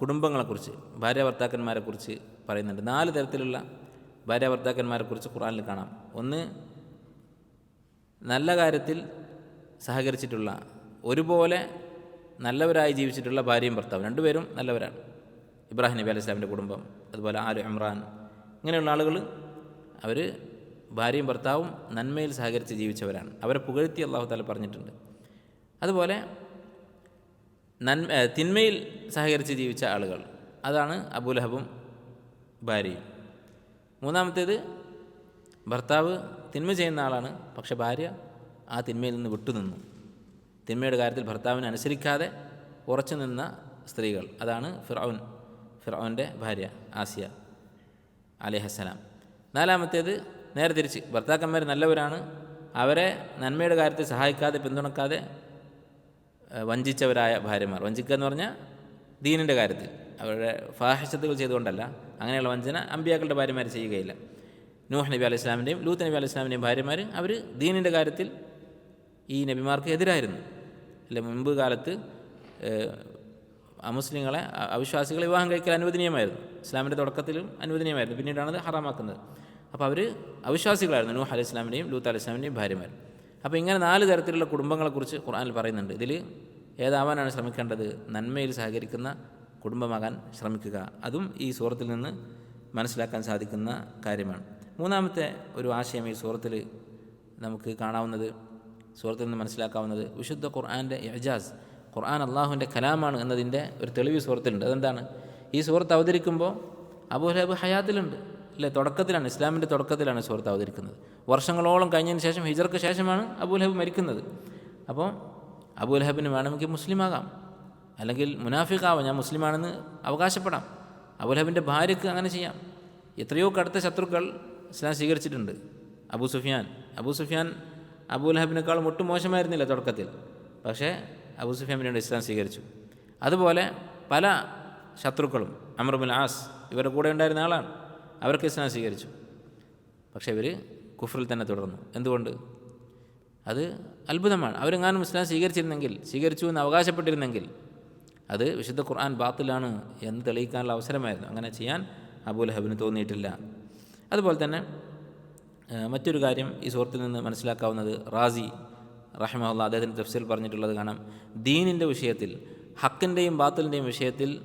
കുടുംബങ്ങളെക്കുറിച്ച് ഭാര്യ ഭർത്താക്കന്മാരെക്കുറിച്ച് പറയുന്നുണ്ട്. നാല് തരത്തിലുള്ള ഭാര്യ ഭർത്താക്കന്മാരെക്കുറിച്ച് ഖുർആനിൽ കാണാം. ഒന്ന് നല്ല കാര്യത്തിൽ സഹകരിച്ചിട്ടുള്ള ഒരുപോലെ നല്ലവരായി ജീവിച്ചിട്ടുള്ള ഭാര്യയും ഭർത്താവും രണ്ടുപേരും നല്ലവരാണ്. ഇബ്രാഹിം നബി അലൈഹി കുടുംബം അതുപോലെ ആലു ഇമ്രാൻ ഇങ്ങനെയുള്ള ആളുകൾ അവർ ഭാര്യയും ഭർത്താവും നന്മയിൽ സഹകരിച്ച് ജീവിച്ചവരാണ്. അവരെ പുകഴ്ത്തി അള്ളാഹു താല പറഞ്ഞിട്ടുണ്ട്. അതുപോലെ നന്മ തിന്മയിൽ സഹകരിച്ച് ജീവിച്ച ആളുകൾ അതാണ് അബുലഹബും ഭാര്യയും. മൂന്നാമത്തേത് ഭർത്താവ് തിന്മ ചെയ്യുന്ന ആളാണ് പക്ഷെ ഭാര്യ ആ തിന്മയിൽ നിന്ന് വിട്ടുനിന്നു. തിന്മയുടെ കാര്യത്തിൽ ഭർത്താവിനെ അനുസരിക്കാതെ ഉറച്ചു നിന്ന സ്ത്രീകൾ. അതാണ് ഫിറൌൻ. ഫിറൌന്റെ ഭാര്യ ആസിയ അലിഹസ്സലാം നാലാമത്തേത് നേരെ തിരിച്ച്. ഭർത്താക്കന്മാർ നല്ലവരാണ്. അവരെ നന്മയുടെ കാര്യത്തിൽ സഹായിക്കാതെ പിന്തുണക്കാതെ വഞ്ചിച്ചവരായ ഭാര്യമാർ. വഞ്ചിക്കുക എന്ന് പറഞ്ഞാൽ ദീനിന്റെ കാര്യത്തിൽ. അവരുടെ ഫാഹിഷത്തുകൾ ചെയ്തുകൊണ്ടല്ല. അങ്ങനെയുള്ള വഞ്ചന അമ്പിയാക്കളുടെ ഭാര്യമാർ ചെയ്യുകയില്ല. നൂഹ് നബി അലൈഹി ഇസ്ലാമിന്റെയും ലൂത്ത് നബി അലൈഹി ഇസ്ലാമിന്റെയും ഭാര്യമാർ അവർ ദീനിന്റെ കാര്യത്തിൽ ഈ നബിമാർക്ക് എതിരായിരുന്നു. അല്ലെ മുൻപ് കാലത്ത് അമുസ്ലിങ്ങളെ അവിശ്വാസികളെ വിവാഹം കഴിക്കാൻ അനുവദനീയമായിരുന്നു. ഇസ്ലാമിന്റെ തുടക്കത്തിലും അനുവദനീയമായിരുന്നു. പിന്നീടാണ് അത് ഹറാമാക്കുന്നത്. അപ്പോൾ അവർ അവിശ്വാസികളായിരുന്നു. നൂഹ് അലൈഹി ഇസ്ലാമിന്റെയും ലൂത്ത് അലൈഹി ഇസ്ലാമിന്റെയും ഭാര്യമാർ അപ്പോൾ ഇങ്ങനെ നാല് തരത്തിലുള്ള കുടുംബങ്ങളെക്കുറിച്ച് ഖുർആനിൽ പറയുന്നുണ്ട്. ഇതിൽ ഏതാവാനാണ് ശ്രമിക്കേണ്ടത്? നന്മയിൽ സഹകരിക്കുന്ന കുടുംബമാകാൻ ശ്രമിക്കുക. അതും ഈ സൂറത്തിൽ നിന്ന് മനസ്സിലാക്കാൻ സാധിക്കുന്ന കാര്യമാണ്. മൂന്നാമത്തെ ഒരു ആശയം ഈ സൂറത്തിൽ നമുക്ക് കാണാവുന്നത് സൂറത്തിൽ നിന്ന് മനസ്സിലാക്കാവുന്നത് വിശുദ്ധ ഖുർആാന്റെ എജാസ് ഖുർആൻ അള്ളാഹുവിന്റെ കലാമാണ് എന്നതിന്റെ ഒരു തെളിവ് സൂറത്തിലുണ്ട്. അതെന്താണ്? ഈ സൂറത്ത് അവതരിക്കുമ്പോൾ അബൂലഹബ് ഹയാത്തിലുണ്ട്. അല്ലേ? തുടക്കത്തിലാണ് ഇസ്ലാമിന്റെ തുടക്കത്തിലാണ് സുഹൃത്ത് അവതരിക്കുന്നത്. വർഷങ്ങളോളം കഴിഞ്ഞതിന് ശേഷം ഹിജർക്ക് ശേഷമാണ് അബുലഹബ് മരിക്കുന്നത്. അപ്പോൾ അബുലഹബിന് വേണമെങ്കിൽ മുസ്ലിമാകാം അല്ലെങ്കിൽ മുനാഫിക്കാവാം ഞാൻ മുസ്ലിമാണെന്ന് അവകാശപ്പെടാം. അബുലഹബിന്റെ ഭാര്യയ്ക്ക് അങ്ങനെ ചെയ്യാം. എത്രയോ കടുത്ത ശത്രുക്കൾ ഇസ്ലാം സ്വീകരിച്ചിട്ടുണ്ട്. അബു സുഫിയാൻ. അബു സുഫിയാൻ അബൂലഹബിനേക്കാളും ഒട്ടും മോശമായിരുന്നില്ല തുടക്കത്തിൽ. പക്ഷേ അബൂ സുഫിയാൻ പിന്നീട് ഇസ്ലാം സ്വീകരിച്ചു. അതുപോലെ പല ശത്രുക്കളും അമറുബുൽ ആസ് ഇവരുടെ കൂടെ ഉണ്ടായിരുന്ന ആളാണ്. അവർക്ക് ഇസ്ലാം സ്വീകരിച്ചു. പക്ഷേ ഇവർ കുഫറിൽ തന്നെ തുടർന്നു. എന്തുകൊണ്ട്? അത് അത്ഭുതമാണ്. അവരെങ്ങാനും ഇസ്ലാം സ്വീകരിച്ചിരുന്നെങ്കിൽ സ്വീകരിച്ചു എന്ന് അവകാശപ്പെട്ടിരുന്നെങ്കിൽ അത് വിശുദ്ധ ഖുർആൻ ബാത്തിലാണ് എന്ന് തെളിയിക്കാനുള്ള അവസരമായിരുന്നു. അങ്ങനെ ചെയ്യാൻ അബൂലഹബിന് തോന്നിയിട്ടില്ല. അതുപോലെ തന്നെ മറ്റൊരു കാര്യം ഈ സുഹൃത്തിൽ നിന്ന് മനസ്സിലാക്കാവുന്നത് റാസി റഹ്മുള്ള അദ്ദേഹത്തിന്റെ തഫ്സീൽ പറഞ്ഞിട്ടുള്ളത് കാണാം. ദീനിന്റെ വിഷയത്തിൽ ഹക്കിന്റെയും ബാത്തിലിന്റെയും വിഷയത്തിൽ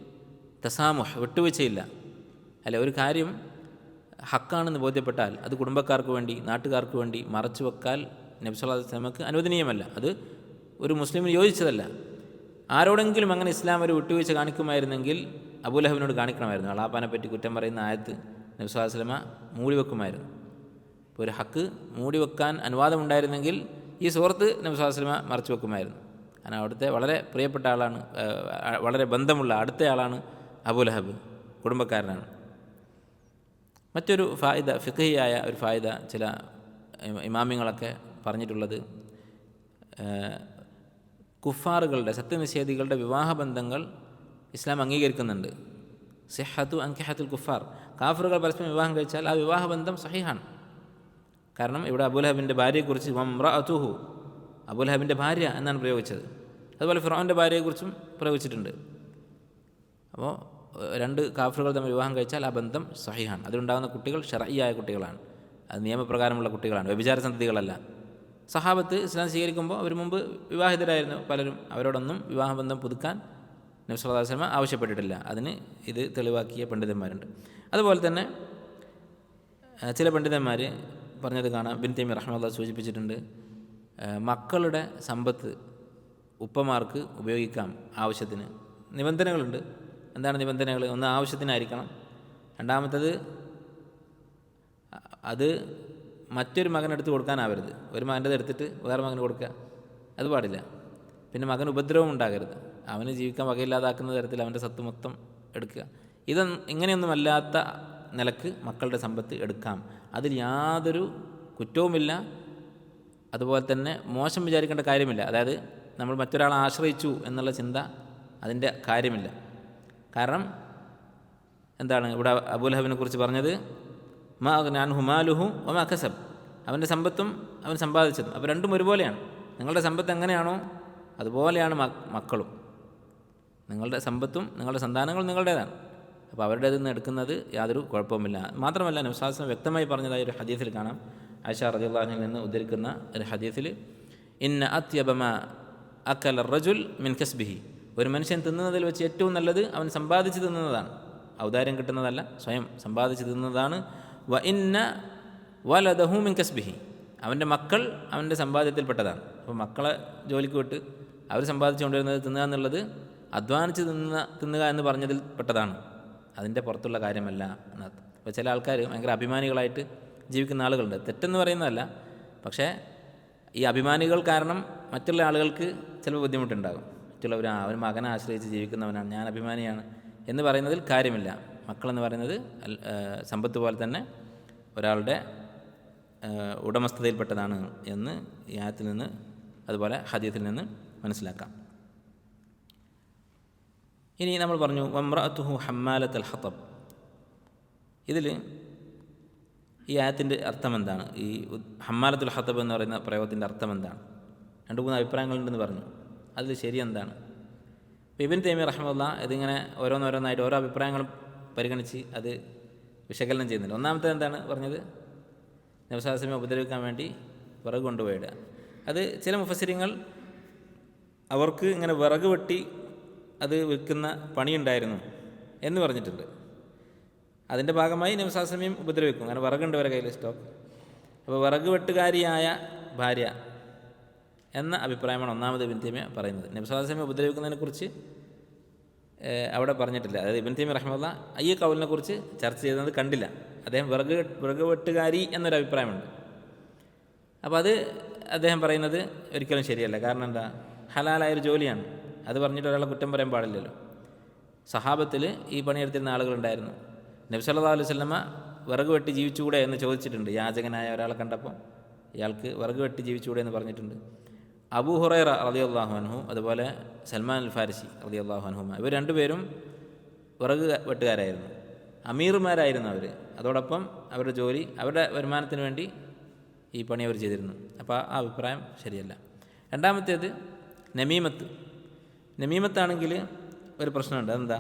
തസാമുഹ് വിട്ടുവീഴ്ചയില്ല. അല്ല ഒരു കാര്യം ഹക്കാണെന്ന് ബോധ്യപ്പെട്ടാൽ അത് കുടുംബക്കാർക്ക് വേണ്ടി നാട്ടുകാർക്ക് വേണ്ടി മറച്ചു വെക്കാൽ നബി സല്ലല്ലാഹു അലൈഹി വസല്ലമക്ക് അനുവദനീയമല്ല. അത് ഒരു മുസ്ലിമിന് യോജിച്ചതല്ല. ആരോടെങ്കിലും അങ്ങനെ ഇസ്ലാം ഒരു വിട്ടുവീഴ്ച കാണിക്കുമായിരുന്നെങ്കിൽ അബുലഹബിനോട് കാണിക്കണമായിരുന്നു. അളാപ്പാനെ പറ്റി കുറ്റം പറയുന്ന ആയത്ത് നബി മൂടിവെക്കുമായിരുന്നു. വെക്കുമായിരുന്നു ഇപ്പോൾ ഒരു ഹക്ക് മൂടി വെക്കാൻ അനുവാദമുണ്ടായിരുന്നെങ്കിൽ ഈ സുഹൃത്ത് നബി സല്ലല്ലാഹു അലൈഹി മറച്ചു വെക്കുമായിരുന്നു. കാരണം അവിടുത്തെ വളരെ പ്രിയപ്പെട്ട ആളാണ് വളരെ ബന്ധമുള്ള അടുത്ത ആളാണ് അബുലഹബ് കുടുംബക്കാരനാണ്. മറ്റൊരു ഫായിദ ഫിഖഹിയായ ഒരു ഫായിദ ചില ഇമ- ഇമാമിങ്ങളൊക്കെ പറഞ്ഞിട്ടുള്ളത് കുഫാറുകളുടെ സത്യനിഷേധികളുടെ വിവാഹബന്ധങ്ങൾ ഇസ്ലാം അംഗീകരിക്കുന്നുണ്ട്. സിഹത്തു അങ്കിഹത്തുൽ കുഫാർ കാഫറുകൾ പരസ്പരം വിവാഹം കഴിച്ചാൽ ആ വിവാഹബന്ധം സഹിഹാണ്. കാരണം ഇവിടെ അബുലഹബിന്റെ ഭാര്യയെക്കുറിച്ച് വമ്ര അതുഹു അബുലഹബിന്റെ ഭാര്യ എന്നാണ് പ്രയോഗിച്ചത്. അതുപോലെ ഫിറോന്റെ ഭാര്യയെക്കുറിച്ചും പ്രയോഗിച്ചിട്ടുണ്ട്. അപ്പോൾ രണ്ട് കാഫറുകൾ തമ്മിൽ വിവാഹം കഴിച്ചാൽ ആ ബന്ധം സഹിഹാണ്. അതിലുണ്ടാകുന്ന കുട്ടികൾ ഷറയ്യായ കുട്ടികളാണ്. അത് നിയമപ്രകാരമുള്ള കുട്ടികളാണ്. വ്യഭിചാര സന്തതികളല്ല. സഹാബത്ത് ഇസ്ലാം സ്വീകരിക്കുമ്പോൾ അവർ മുമ്പ് വിവാഹിതരായിരുന്നു പലരും. അവരോടൊന്നും വിവാഹബന്ധം പുതുക്കാൻ നബ്സല്ലാസ്ലമ ആവശ്യപ്പെട്ടിട്ടില്ല. അതിന് ഇത് തെളിവാക്കിയ പണ്ഡിതന്മാരുണ്ട്. അതുപോലെ തന്നെ ചില പണ്ഡിതന്മാർ പറഞ്ഞത് കാണാം. ബിൻ തൈമി റഹ്മുള്ള സൂചിപ്പിച്ചിട്ടുണ്ട് മക്കളുടെ സമ്പത്ത് ഉപ്പമാർക്ക് ഉപയോഗിക്കാം ആവശ്യത്തിന്. നിബന്ധനകളുണ്ട്. എന്താണ് നിബന്ധനകൾ? ഒന്ന് ആവശ്യത്തിനായിരിക്കണം. രണ്ടാമത്തത് അത് മറ്റൊരു മകനെടുത്ത് കൊടുക്കാനാവരുത്. ഒരു മകന്റെ എടുത്തിട്ട് വേറെ മകന് കൊടുക്കുക അത് പാടില്ല. പിന്നെ മകൻ ഉപദ്രവം ഉണ്ടാകരുത്. അവന് ജീവിക്കാൻ വകയില്ലാതാക്കുന്ന തരത്തിൽ അവന്റെ സത്ത് മൊത്തം എടുക്കുക. ഇതൊന്നും ഇങ്ങനെയൊന്നുമല്ലാത്ത നിലയ്ക്ക് മക്കളുടെ സമ്പത്ത് എടുക്കാം. അതിൽ യാതൊരു കുറ്റവുമില്ല. അതുപോലെ തന്നെ മോശം വിചാരിക്കേണ്ട കാര്യമില്ല. അതായത് നമ്മൾ മറ്റൊരാളെ ആശ്രയിച്ചു എന്നുള്ള ചിന്ത അതിന്റെ കാര്യമില്ല. കാരണം എന്താണ് ഇവിടെ അബുലഹബിനെ കുറിച്ച് പറഞ്ഞത്? മാ ഹുമാലുഹു ഒമാ കസബ്. അവന്റെ സമ്പത്തും അവൻ സമ്പാദിച്ചതും. അപ്പോൾ രണ്ടും ഒരുപോലെയാണ്. നിങ്ങളുടെ സമ്പത്ത് എങ്ങനെയാണോ അതുപോലെയാണ് മക്കളും. നിങ്ങളുടെ സമ്പത്തും നിങ്ങളുടെ സന്താനങ്ങളും നിങ്ങളുടേതാണ്. അപ്പോൾ അവരുടെ നിന്ന് എടുക്കുന്നത് യാതൊരു കുഴപ്പവുമില്ല. മാത്രമല്ല നബ്സാസം വ്യക്തമായി പറഞ്ഞതായ ഒരു ഹദീസിൽ കാണാം. ആയിഷ റജുല്ലാഹിൽ നിന്ന് ഉദ്ധരിക്കുന്ന ഒരു ഹദീസിൽ ഇന്ന അത്യബമ അക്കൽ റജുൽ മിൻ കസ്ബിഹി. ഒരു മനുഷ്യൻ തിന്നുന്നതിൽ വെച്ച് ഏറ്റവും നല്ലത് അവൻ സമ്പാദിച്ച് തിന്നുന്നതാണ്. ഔദാര്യം കിട്ടുന്നതല്ല സ്വയം സമ്പാദിച്ച് തിന്നുന്നതാണ്. വ ഇന്ന വലദഹു മിൻ കസ്ബിഹി. അവന്റെ മക്കൾ അവന്റെ സമ്പാദ്യത്തിൽപ്പെട്ടതാണ്. അപ്പോൾ മക്കളെ ജോലിക്ക് വിട്ട് അവർ സമ്പാദിച്ചുകൊണ്ടിരുന്നത് തിന്നുക എന്നുള്ളത് അധ്വാനിച്ച് തിന്നുക തിന്നുക എന്ന് പറഞ്ഞതിൽ പെട്ടതാണ് അതിന്റെ പുറത്തുള്ള കാര്യമല്ല എന്നർത്ഥം അപ്പോൾ ചില ആൾക്കാർ ഭയങ്കര അഭിമാനികളായിട്ട് ജീവിക്കുന്ന ആളുകളുണ്ട്. തെറ്റെന്ന് പറയുന്നതല്ല. പക്ഷേ ഈ അഭിമാനികൾ കാരണം മറ്റുള്ള ആളുകൾക്ക് ചിലപ്പോൾ ബുദ്ധിമുട്ടുണ്ടാകും. മറ്റുള്ളവർ അവൻ മകനെ ആശ്രയിച്ച് ജീവിക്കുന്നവനാണ് ഞാൻ അഭിമാനിയാണ് എന്ന് പറയുന്നതിൽ കാര്യമില്ല. മക്കളെന്ന് പറയുന്നത് സമ്പത്ത് പോലെ തന്നെ ഒരാളുടെ ഉടമസ്ഥതയിൽപ്പെട്ടതാണ് എന്ന് ഈ ആയത്തിൽ നിന്ന് അതുപോലെ ഹദീത്തിൽ നിന്ന് മനസ്സിലാക്കാം. ഇനി നമ്മൾ പറഞ്ഞു വമ്രഅത്തുഹു ഹമ്മാലത്ത് അൽ ഹത്തബ് ഇതിൽ ഈ ആയത്തിന്റെ അർത്ഥം എന്താണ്? ഈ ഹമ്മാലത്തുൽ ഹത്തബ് എന്ന് പറയുന്ന പ്രയോഗത്തിന്റെ അർത്ഥം എന്താണ്? രണ്ട് മൂന്ന് അഭിപ്രായങ്ങളുണ്ടെന്ന് പറഞ്ഞു. അതിൽ ശരി എന്താണ്? ഇബിൻ തൈമി റഹ്മുല്ല ഇതിങ്ങനെ ഓരോന്നോരോന്നായിട്ട് ഓരോ അഭിപ്രായങ്ങളും പരിഗണിച്ച് അത് വിശകലനം ചെയ്യുന്നില്ല ഒന്നാമത്തെ എന്താണ് പറഞ്ഞത്? നവസാസമയം ഉപദ്രവിക്കാൻ വേണ്ടി വിറക് കൊണ്ടുപോയിടുക. അത് ചില മുഫസിരിങ്ങൾ അവർക്ക് ഇങ്ങനെ വിറക് വെട്ടി അത് വിൽക്കുന്ന പണിയുണ്ടായിരുന്നു എന്ന് പറഞ്ഞിട്ടുണ്ട്. അതിന്റെ ഭാഗമായി നവസാസ്ലമിയും ഉപദ്രവിക്കും. അങ്ങനെ വിറകുണ്ട് വരെ കയ്യിൽ സ്റ്റോക്ക് അപ്പോൾ വിറക് വെട്ടുകാരിയായ ഭാര്യ എന്ന അഭിപ്രായമാണ് ഒന്നാമത് ഇബിൻ തീമിയ പറയുന്നത്. നബ്സാസ്ലമി ഉപദ്രവിക്കുന്നതിനെക്കുറിച്ച് അവിടെ പറഞ്ഞിട്ടില്ല. അതായത് ഇബിൻ തീമി റഹ്മുള്ള ഈ കൗലിനെക്കുറിച്ച് ചർച്ച ചെയ്യുന്നത് കണ്ടില്ല. അദ്ദേഹം വിറക് വിറക് വെട്ടുകാരി എന്നൊരു അഭിപ്രായമുണ്ട്. അപ്പോൾ അത് അദ്ദേഹം പറയുന്നത് ഒരിക്കലും ശരിയല്ല. കാരണം എന്താ? ഹലാലായൊരു ജോലിയാണ്. അത് പറഞ്ഞിട്ട് ഒരാളെ കുറ്റം പറയാൻ പാടില്ലല്ലോ. സഹാബത്തിൽ ഈ പണിയെടുത്തിരുന്ന ആളുകളുണ്ടായിരുന്നു. നബി സല്ലല്ലാഹു അലൈഹി വസല്ലമ വിറക് വെട്ടി ജീവിച്ചുകൂടെ എന്ന് ചോദിച്ചിട്ടുണ്ട്. യാചകനായ ഒരാളെ കണ്ടപ്പോൾ ഇയാൾക്ക് വിറക് വെട്ടി ജീവിച്ചുകൂടെ എന്ന് പറഞ്ഞിട്ടുണ്ട്. അബൂ ഹുറൈറ റളിയല്ലാഹു അൻഹു അതുപോലെ സൽമാൻ അൽ ഫാരിസി റളിയല്ലാഹു അൻഹുമ ഇവർ രണ്ടുപേരും വിറക് വെട്ടുകാരായിരുന്നു. അമീർമാരായിരുന്നു അവർ. അതോടൊപ്പം അവരുടെ ജോലി അവരുടെ വരുമാനത്തിന് വേണ്ടി ഈ പണി അവർ ചെയ്തിരുന്നു. അപ്പോൾ ആ അഭിപ്രായം ശരിയല്ല. രണ്ടാമത്തേത് നമീമത്ത്. നമീമത്താണെങ്കിൽ ഒരു പ്രശ്നമുണ്ട്. അതെന്താ?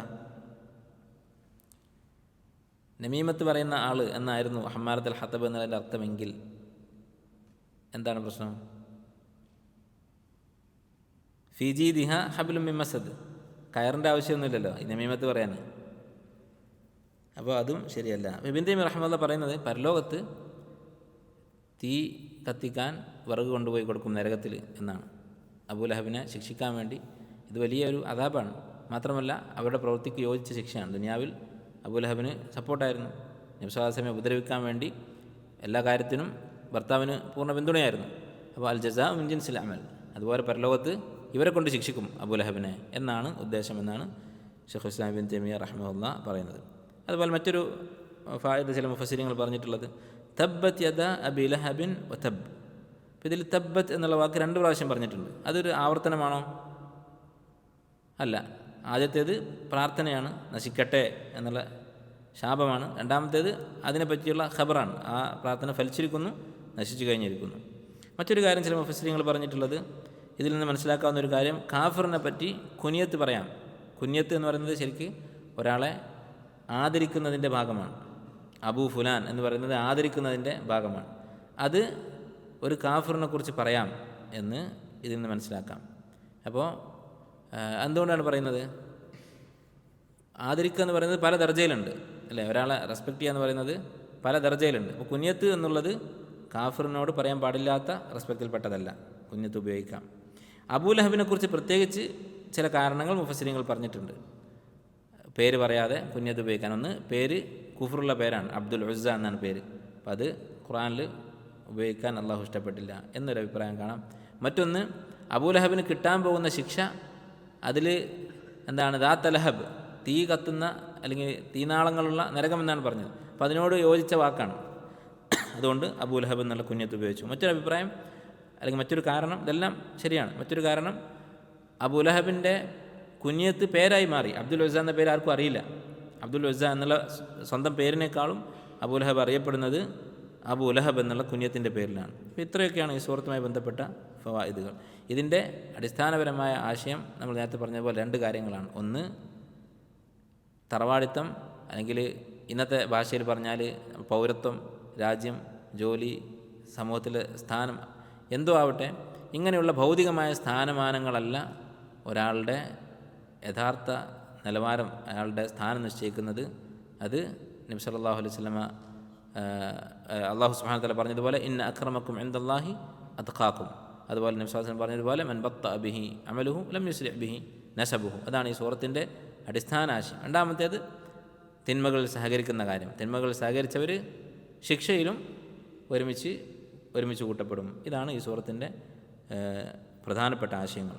നമീമത്ത് പറയുന്ന ആൾ എന്നായിരുന്നു ഹമ്മാരത്തുൽ ഹത്തബ് എന്നതിന്റെ അർത്ഥമെങ്കിൽ എന്താണ് പ്രശ്നം? ഫിജി ദിഹ ഹബിലും മിമ്മസദ് കയറിന്റെ ആവശ്യമൊന്നുമില്ലല്ലോ ഈ നമീമത്ത് പറയാൻ. അപ്പോൾ അതും ശരിയല്ല. വിബിൻ തൈമി റഹ്മുല്ല പറയുന്നത് പരലോകത്ത് തീ കത്തിക്കാൻ വിറക് കൊണ്ടുപോയി കൊടുക്കും നരകത്തിൽ എന്നാണ്. അബൂലഹബിനെ ശിക്ഷിക്കാൻ വേണ്ടി ഇത് വലിയൊരു അതാപാണ് മാത്രമല്ല അവരുടെ പ്രവൃത്തിക്ക് യോജിച്ച ശിക്ഷയാണ്. ദുനിയാവിൽ അബുലഹബിന് സപ്പോർട്ടായിരുന്നു. നബ്സാസമെ ഉപദ്രവിക്കാൻ വേണ്ടി എല്ലാ കാര്യത്തിനും ഭർത്താവിന് പൂർണ പിന്തുണയായിരുന്നു. അപ്പോൾ അൽ ജസാ മുൻജിൻസിൽ അമൽ. അതുപോലെ പരലോകത്ത് ഇവരെ കൊണ്ട് ശിക്ഷിക്കും അബുലഹബിനെ എന്നാണ് ഉദ്ദേശം എന്നാണ് ഷെഖ് ഇസ്ലാം ബിൻ തെമിയ റഹ്മുല്ല പറയുന്നത്. അതുപോലെ മറ്റൊരു ഫായദ ചില മുഫസിരിങ്ങൾ പറഞ്ഞിട്ടുള്ളത് തബ്ബത്ത് യദ അബി ലഹബിൻ തബ്. അപ്പോൾ ഇതിൽ തബ്ബത്ത് എന്നുള്ള വാക്ക് രണ്ട് പ്രാവശ്യം പറഞ്ഞിട്ടുണ്ട്. അതൊരു ആവർത്തനമാണോ? അല്ല ആദ്യത്തേത് പ്രാർത്ഥനയാണ് നശിക്കട്ടെ എന്നുള്ള ശാപമാണ്. രണ്ടാമത്തേത് അതിനെപ്പറ്റിയുള്ള ഖബറാണ്. ആ പ്രാർത്ഥന ഫലിച്ചിരിക്കുന്നു നശിച്ചു കഴിഞ്ഞിരിക്കുന്നു. മറ്റൊരു കാര്യം ചില മുഫസ്ലിങ്ങൾ പറഞ്ഞിട്ടുള്ളത് ഇതിൽ നിന്ന് മനസ്സിലാക്കാവുന്ന ഒരു കാര്യം കാഫറിനെ പറ്റി കുനിയത്ത് പറയാം. കുനിയത്ത് എന്ന് പറയുന്നത് ശരിക്ക് ഒരാളെ ആദരിക്കുന്നതിന്റെ ഭാഗമാണ്. അബൂ ഫുലാൻ എന്ന് പറയുന്നത് ആദരിക്കുന്നതിന്റെ ഭാഗമാണ്. അത് ഒരു കാഫറിനെ കുറിച്ച് പറയാം എന്ന് ഇതിൽ നിന്ന് മനസ്സിലാക്കാം. അപ്പോൾ എന്തുകൊണ്ടാണ് പറയുന്നത്? ആദരിക്കുക എന്ന് പറയുന്നത് പല ദർജയിലുണ്ട് അല്ലേ? ഒരാളെ റെസ്പെക്റ്റ് ചെയ്യുക എന്ന് പറയുന്നത് പല ദർജയിലുണ്ട്. അപ്പോൾ കുഞ്ഞത്ത് എന്നുള്ളത് കാഫറിനോട് പറയാൻ പാടില്ലാത്ത റെസ്പെക്റ്റിൽപ്പെട്ടതല്ല കുഞ്ഞത്ത് ഉപയോഗിക്കാം. അബൂലഹബിനെ കുറിച്ച് പ്രത്യേകിച്ച് ചില കാരണങ്ങൾ മുഫസിരിങ്ങൾ പറഞ്ഞിട്ടുണ്ട്. പേര് പറയാതെ കുഞ്ഞത്ത് ഉപയോഗിക്കാൻ. ഒന്ന് പേര് കുഫറുള്ള പേരാണ്. അബ്ദുൽ ഉസ്സ എന്നാണ് പേര്. അപ്പോൾ അത് ഖുറാനിൽ ഉപയോഗിക്കാൻ അള്ളാഹു ഇഷ്ടപ്പെട്ടില്ല എന്നൊരു അഭിപ്രായം കാണാം. മറ്റൊന്ന് അബൂലഹബിന് കിട്ടാൻ പോകുന്ന ശിക്ഷ അതിൽ എന്താണ് ദാത്തലഹബ് തീ കത്തുന്ന അല്ലെങ്കിൽ തീനാളങ്ങളുള്ള നരകം എന്നാണ് പറഞ്ഞത്. അപ്പോൾ അതിനോട് യോജിച്ച വാക്കാണ്. അതുകൊണ്ട് അബൂലഹബ് എന്നുള്ള കുഞ്ഞത്ത് ഉപയോഗിച്ചു. മറ്റൊരു അഭിപ്രായം അല്ലെങ്കിൽ മറ്റൊരു കാരണം ഇതെല്ലാം ശരിയാണ്. മറ്റൊരു കാരണം അബൂലഹബിന്റെ കുഞ്ഞത്ത് പേരായി മാറി. അബ്ദുൽ വസ എന്ന പേര് ആർക്കും അറിയില്ല. അബ്ദുൽ വസ എന്നുള്ള സ്വന്തം പേരിനേക്കാളും അബൂലഹബ് അറിയപ്പെടുന്നത് അബൂൽ ഉലഹബ് എന്നുള്ള കുഞ്ഞത്തിന്റെ പേരിലാണ്. ഇത്രയൊക്കെയാണ് ഈ സുഹൃത്തുമായി ബന്ധപ്പെട്ട ഫവായിദുകൾ. ഇതിന്റെ അടിസ്ഥാനപരമായ ആശയം നമ്മൾ നേരത്തെ പറഞ്ഞ പോലെ രണ്ട് കാര്യങ്ങളാണ്. ഒന്ന് തറവാടിത്തം അല്ലെങ്കിൽ ഇന്നത്തെ ഭാഷയിൽ പറഞ്ഞാൽ പൗരത്വം രാജ്യം ജോലി സമൂഹത്തിലെ സ്ഥാനം എന്തോ ആവട്ടെ ഇങ്ങനെയുള്ള ഭൗതികമായ സ്ഥാനമാനങ്ങളല്ല ഒരാളുടെ യഥാർത്ഥ നിലവാരം അയാളുടെ സ്ഥാനം നിശ്ചയിക്കുന്നത്. അത് നബി സല്ലല്ലാഹു അലൈഹി വസല്ലമ അള്ളാഹു സുബ്ഹാനഹു തആല പറഞ്ഞതുപോലെ ഇന്ന അക്രമക്കും എന്തല്ലാഹി അത്ഖാക്കും. അതുപോലെ നബി വിശ്വാസം പറഞ്ഞതുപോലെ മൻബത്ത അബിഹി ബിഹി അമലുഹു ലം യുസ്ലി ബിഹി നസബുഹു. അതാണ് ഈ സൂറത്തിന്റെ അടിസ്ഥാന ആശയം രണ്ടാമത്തേത് തിന്മകൾ സഹകരിക്കുന്ന കാര്യം. തിന്മകൾ സഹകരിച്ചവർ ശിക്ഷയിലും ഒരുമിച്ച് ഒരുമിച്ച് കൂട്ടപ്പെടും. ഇതാണ് ഈ സൂറത്തിന്റെ പ്രധാനപ്പെട്ട ആശയങ്ങൾ.